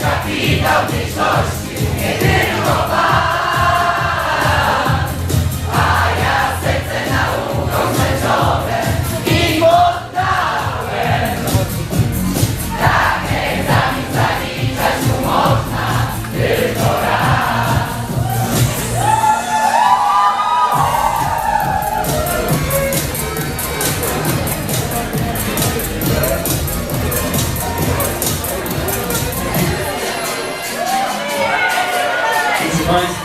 Capitał mniejszości, jedyny ます。